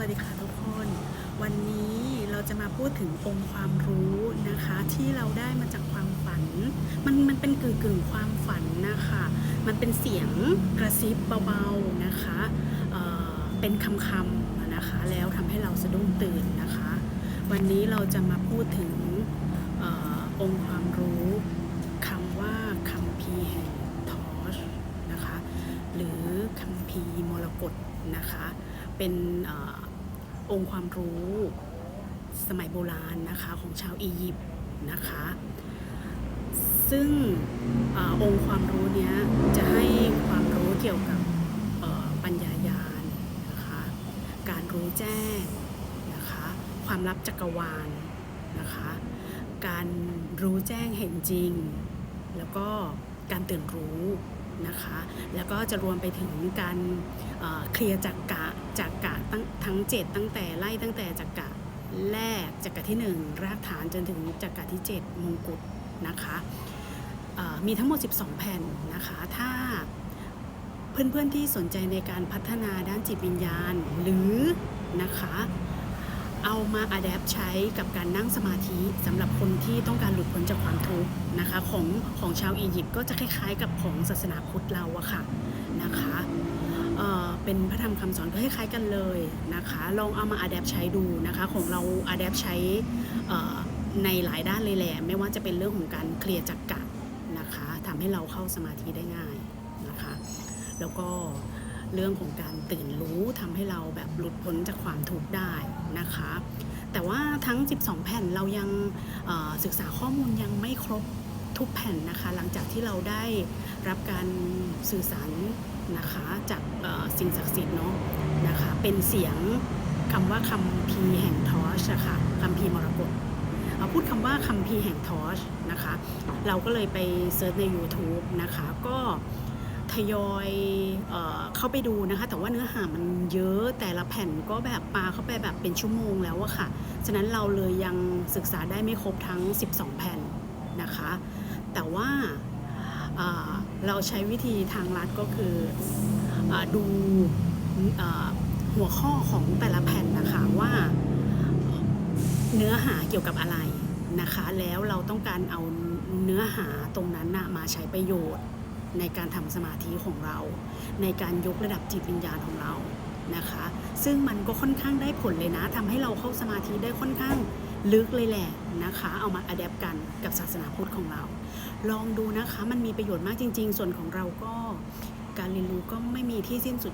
วัสดีค่ะทุกคน วันนี้เราจะมาพูดถึงองค์ความรู้นะคะ ที่เราได้มาจากความฝัน มันมันเป็นกึ่งกึ่งความฝันนะคะ มันเป็นเสียงกระซิบเบาๆนะคะเเป็นคำคำๆนะคะ แล้วทำให้เราสะดุ้งตื่นนะคะ วันนี้เราจะมาพูดถึงอองค์ความรู้คำว่าคัมภีร์แห่งทอชนะคะ หรือคัมภีมรกตนะคะ เป็นอองค์ความรู้สมัยโบราณนะคะของชาวอียิปต์นะคะ ซึ่งอองค์ความรู้เนี้ยจะให้ความรู้เกี่ยวกับปัญญายาณนะคะ การรู้แจ้งนะคะ ความลับจักรวาลนะคะ การรู้แจ้งเห็นจริง แล้วก็ การตื่นรู้นะคะ แล้วก็จะรวมไปถึงการเเคลียร์จักกะจักกะตั้งทั้ง 7 ตั้งแต่ไล่ตั้งแต่จักกะแรกจักกะที่ 1 รากฐานจนถึงจักกะที่ 7 มงกุฎนะคะมีทั้งหมด 12 แผ่นนะคะ ถ้าเพื่อนๆที่สนใจในการพัฒนาด้านจิตวิญญาณหรือนะคะ เอามาอัดแอปใช้กับการนั่งสมาธิสำหรับคนที่ต้องการหลุดพ้นจากความทุกข์นะคะของของชาวอียิปต์ก็จะคล้ายๆ กับของศาสนาพุทธเราอะค่ะนะคะเเป็นพระธรรมคำสอนก็คล้ายๆกันเลยนะคะลองเอามาอัดแอปใช้ดูนะคะของเราอัดแอปใช้ในหลายด้านเลยแหละไม่ว่าจะเป็นเรื่องของการเคลียร์จักกะนะคะทำให้เราเข้าสมาธิได้ง่ายนะคะ แล้วก็ เรื่องของการตื่นรู้ทำให้เราแบบหลุดพ้นจากความทุกข์ได้นะคะ แต่ว่าทั้ง 12 แผ่นเรายังศึกษาข้อมูลยังไม่ครบทุกแผ่นนะคะ หลังจากที่เราได้รับการสื่อสารนะคะจากสิ่งศักดิ์สิทธิ์เนาะนะคะ เป็นเสียงคำว่าคำพีแห่งทอชะค่ะคำพีมรกตเอาพูดคำว่าคำพีแห่งทอชนะคะ เราก็เลยไปเซิร์ชใน YouTube นะคะ ก็ ยอยเออเข้าไปดูนะคะ แต่ว่าเนื้อหามันเยอะแต่ละแผ่นก็แบบปาเข้าไปแบบเป็นชั่วโมงแล้วอะค่ะ ฉะนั้นเราเลยยังศึกษาได้ไม่ครบทั้ง 12 แผ่นนะคะ แต่ว่าเราใช้วิธีทางลัดก็คืออดูอ่าหัวข้อของแต่ละแผ่นนะคะว่าเนื้อหาเกี่ยวกับอะไรนะคะ แล้วเราต้องการเอาเนื้อหาตรงนั้นนะมาใช้ประโยชน์ ในการทำสมาธิของเรา ในการยกระดับจิตวิญญาณของเรานะคะ ซึ่งมันก็ค่อนข้างได้ผลเลยนะทำให้เราเข้าสมาธิได้ค่อนข้างลึกเลยแหละนะคะ เอามาอัดแอปกันกับศาสนาพุทธของเรา ลองดูนะคะมันมีประโยชน์มากจริง ๆ ส่วนของเราก็การเรียนรู้ก็ไม่มีที่สิ้นสุด